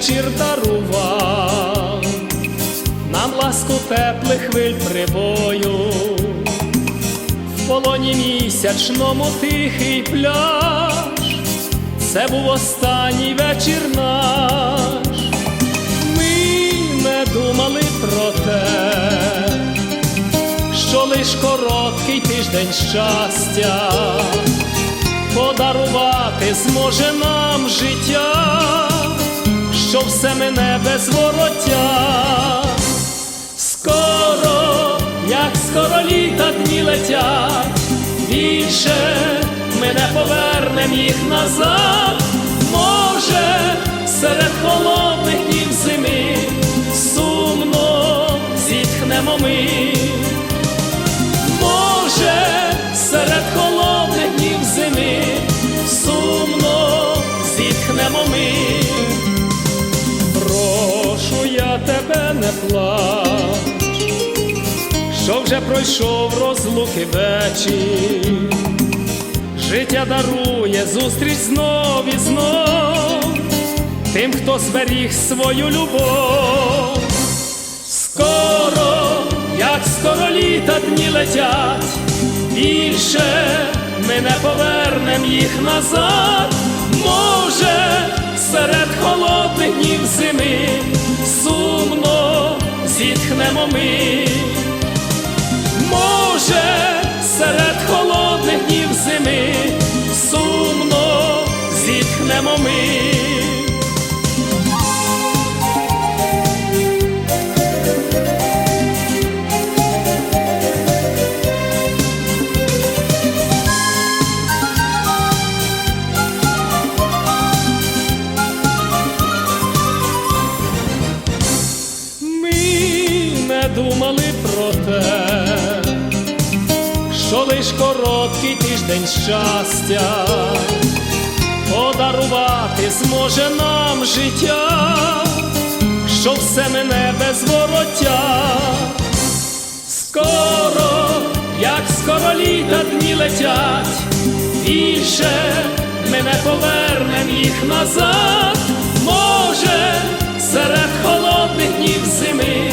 вечір дарував, нам ласку теплих хвиль прибою, в полоні місячному тихий пляж, це був останній вечір наш, ми не думали про те, що лиш короткий тиждень щастя подарувати зможе нам життя, все мене без вороття. Скоро, як скоро літа дні летять, більше ми не повернем їх назад, може, серед холодних днів зими сумно зітхнемо ми. Плач, що вже пройшов розлуки вечір. Життя дарує зустріч знов і знов тим, хто зберіг свою любов. Скоро, як скоро літа дні летять, більше ми не повернем їх назад. Може, серед холодних днів зими думали про те, що лиш короткий тиждень щастя подарувати зможе нам життя, що все мене без вороття. Скоро, як скоро літа дні летять, більше ми не повернем їх назад. Може, серед холодних днів зими